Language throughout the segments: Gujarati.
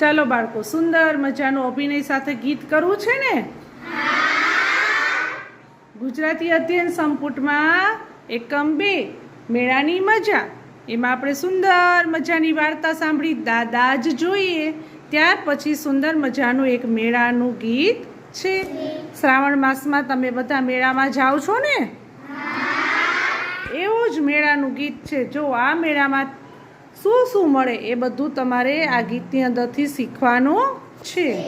ચાલો બાળકો, સુંદર મજાનું અભિનય સાથે ગીત કરવું છે ને? ગુજરાતી અધ્યયન સંપુટમાં એકમ બે, મેળાની મજા. એમાં આપણે સુંદર મજાની વાર્તા સાંભળી, દાદા જ જોઈએ. ત્યાર પછી સુંદર મજાનું એક મેળાનું ગીત છે. શ્રાવણ માસમાં તમે બધા મેળામાં જાઓ છો ને? એવું જ મેળાનું ગીત છે. જો આ મેળામાં શું શું મળે એ બધું તમારે આ ગીતની અંદરથી શીખવાનું છે.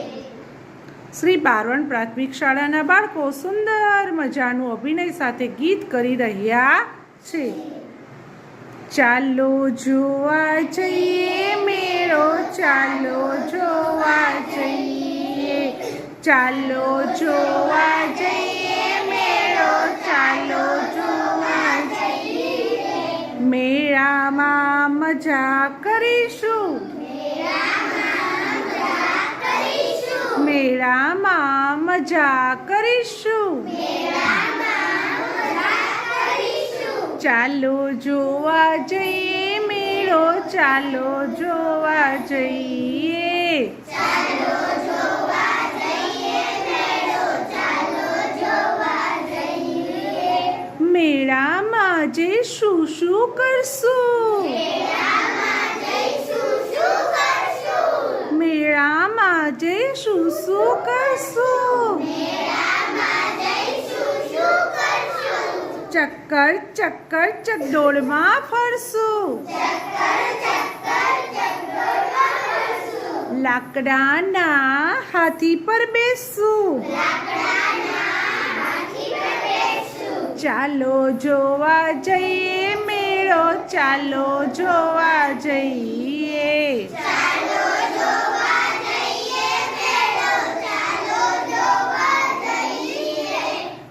શ્રી બારવણ પ્રાથમિક શાળાના બાળકો સુંદર મજાનું અભિનય સાથે ગીત કરી રહ્યા છે. ચાલો જોવા જઈએ, મેળો ચાલો જોવા જઈએ. ચાલો જોવા જઈએ. મેળામાં મજા કરીશું. મેળામાં મજા કરીશું. ચાલો જોવા જઈએ મેળો ચાલો જોવા જઈએ. મેળામાં જે શું શું કરશું? મેળામાં જે શું શું કરશું? ચક્કર ચક્કર ચકડોળમાં ફરશું. લાકડાના હાથી પર બેસશું. ચાલો જોવા જઈએ મેળો ચાલો જોવા જઈએ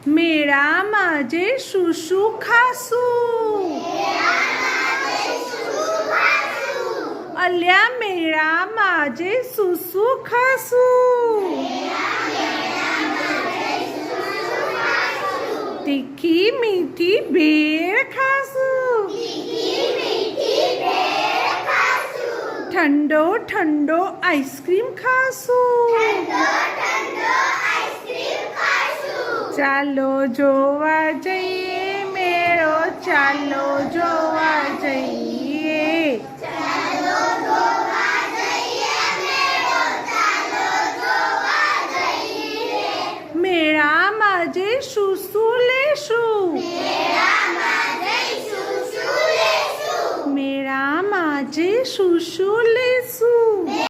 મેળામાં જે શું શું ખાશું અલ્યા મેળામાં જે શું શું ખાશું તીખી મીઠી ભેળ ખાશું ઠંડો ઠંડો આઈસ્ક્રીમ ખાશું ચાલો જોવા જઈએ મેળો ચાલો જોવા જઈએ મેળામાં જઈશું શું લેશું મેળામાં જઈશું શું લેશું મેળામાં જઈશું